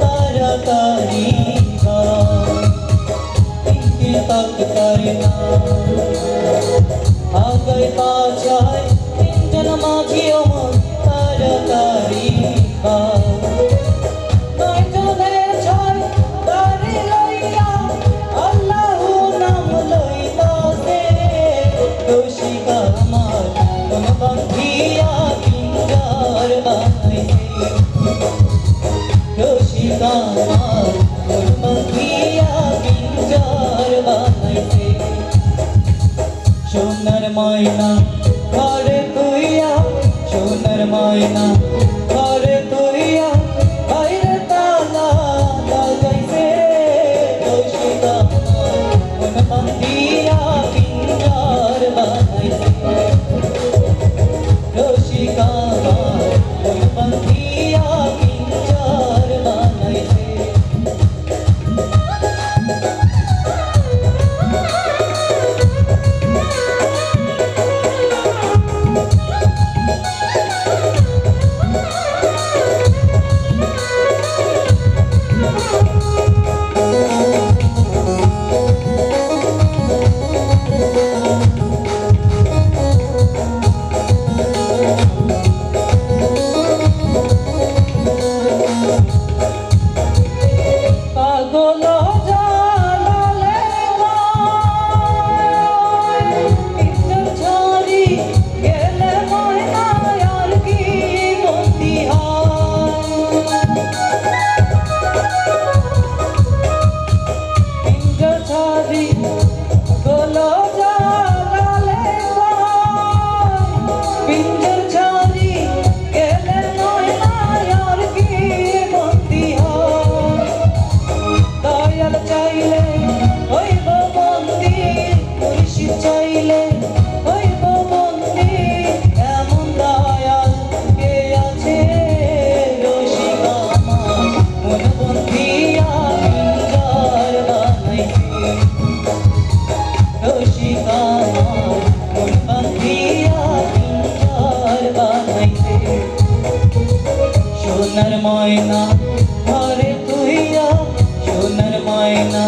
তাড়াতাড়ি পাক তারি না বানাইছে সোনার ময়না ঘরে তুইয়া সোনার ময়না সোনার ময়না ঘরে তুইয়া সোনার ময়না।